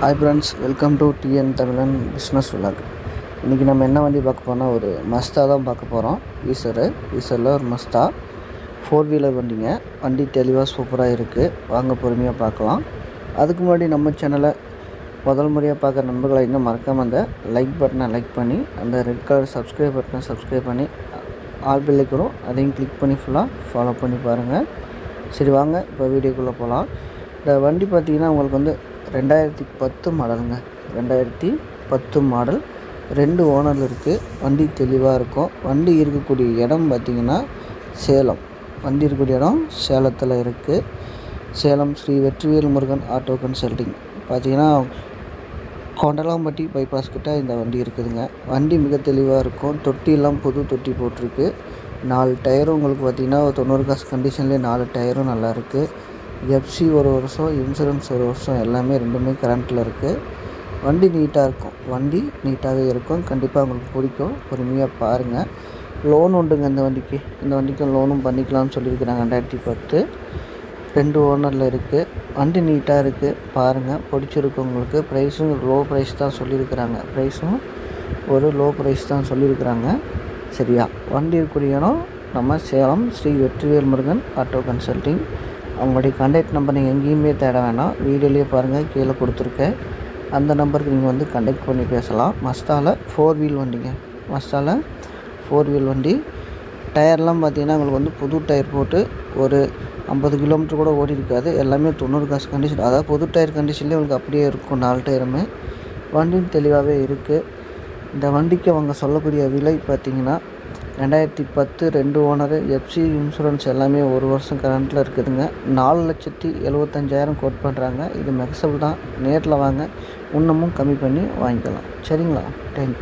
Hi friends welcome to TN Tamizhan business vlog இன்றைக்கி நம்ம என்ன வண்டி பார்க்க போனால் ஒரு மஸ்தா தான் பார்க்க போகிறோம் ஈசரு ஈசரில் ஒரு மஸ்தா ஃபோர் வீலர் வண்டிங்க. வண்டி தெளிவாக சூப்பராக இருக்குது வாங்க பொறுமையாக பார்க்கலாம். அதுக்கு முன்னாடி நம்ம சேனலை முதல் முறையாக பார்க்குற நண்பர்களை இன்னும் மறக்காமல் அந்த லைக் பட்டனை லைக் பண்ணி அந்த ரெட் கலர் சப்ஸ்கிரைப் பட்டனை சப்ஸ்கிரைப் பண்ணி ஆல் பில் இருக்கிறோம் அதையும் கிளிக் பண்ணி ஃபுல்லாக ஃபாலோ பண்ணி பாருங்கள் சரி வாங்க இப்போ வீடியோக்குள்ளே போகலாம் இந்த வண்டி பார்த்திங்கன்னா உங்களுக்கு வந்து ரெண்டாயிரத்தி பத்து மாடலுங்க. ரெண்டாயிரத்தி பத்து மாடல். ரெண்டு ஓனர் இருக்குது வண்டி தெளிவாக இருக்கும். வண்டி இருக்கக்கூடிய இடம் பார்த்திங்கன்னா சேலம். வண்டி இருக்கக்கூடிய இடம் சேலத்தில் இருக்குது சேலம் ஸ்ரீ வெற்றிவேல் முருகன் ஆட்டோ கன்சல்டிங். பார்த்திங்கன்னா கொண்டலாம்பட்டி பைபாஸ் கிட்ட இந்த வண்டி இருக்குதுங்க. வண்டி மிக தெளிவாக இருக்கும். தொட்டியெல்லாம் புது தொட்டி போட்டிருக்கு. நாலு டயரும் உங்களுக்கு பார்த்திங்கன்னா ஒரு தொண்ணூறு காசு கண்டிஷன்லேயே நாலு டயரும் நல்லா இருக்குது எஃப்சி ஒரு வருஷம் இன்சூரன்ஸ் ஒரு வருஷம் எல்லாமே ரெண்டுமே கரண்ட்டில் இருக்குது வண்டி நீட்டாக இருக்கும். வண்டி நீட்டாகவே இருக்கும். கண்டிப்பாக உங்களுக்கு பிடிக்கும். பொறுமையாக பாருங்கள் லோன் உண்டுங்க இந்த வண்டிக்கு. இந்த வண்டிக்கு லோனும் பண்ணிக்கலாம்னு சொல்லியிருக்கிறாங்க. ரெண்டாயிரத்தி பத்து. ரெண்டு ஓனரில் இருக்குது வண்டி நீட்டாக இருக்குது பாருங்கள் பிடிச்சிருக்கு உங்களுக்கு. ப்ரைஸும் லோ ப்ரைஸ் தான் சொல்லியிருக்கிறாங்க. ப்ரைஸும் ஒரு லோ ப்ரைஸ் தான் சொல்லியிருக்கிறாங்க. சரியா? வண்டி இருக்கக்கூடிய இடம் நம்ம சேலம் ஸ்ரீ வெற்றிவேல் முருகன் ஆட்டோ கன்சல்ட்டிங் அவங்களுடைய கான்டாக்ட் நம்பர் நீங்கள் எங்கேயுமே தேட வேணாம். வீடியோலேயே பாருங்கள் கீழே கொடுத்துருக்கேன். அந்த நம்பருக்கு நீங்கள் வந்து கண்டெக்ட் பண்ணி பேசலாம். மஸ்தாவில் ஃபோர் வீல் வண்டிங்க. மஸ்தாவில் ஃபோர் வீல் வண்டி. டயர்லாம் பார்த்தீங்கன்னா உங்களுக்கு வந்து புது டயர் போட்டு ஒரு ஐம்பது கிலோமீட்டர் கூட ஓடி இருக்காது. எல்லாமே தொண்ணூறு காசு கண்டிஷன் அதாவது புது டயர் கண்டிஷன்லேயே உங்களுக்கு அப்படியே இருக்கும் நாலு டயருமே வண்டியும் தெளிவாகவே இருக்குது இந்த வண்டிக்கு அவங்க சொல்லக்கூடிய விலை பார்த்திங்கன்னா ரெண்டாயிரத்தி பத்து ரெண்டு ஓனரு எஃப்சி இன்சூரன்ஸ் எல்லாமே ஒரு வருஷம் கரண்ட்டில் இருக்குதுங்க. நாலு லட்சத்தி எழுபத்தஞ்சாயிரம் கோட் பண்ணுறாங்க இது மெக்சபிள் தான். நேரில் வாங்க. இன்னமும் கம்மி பண்ணி வாங்கிக்கலாம். சரிங்களா? தேங்க்யூ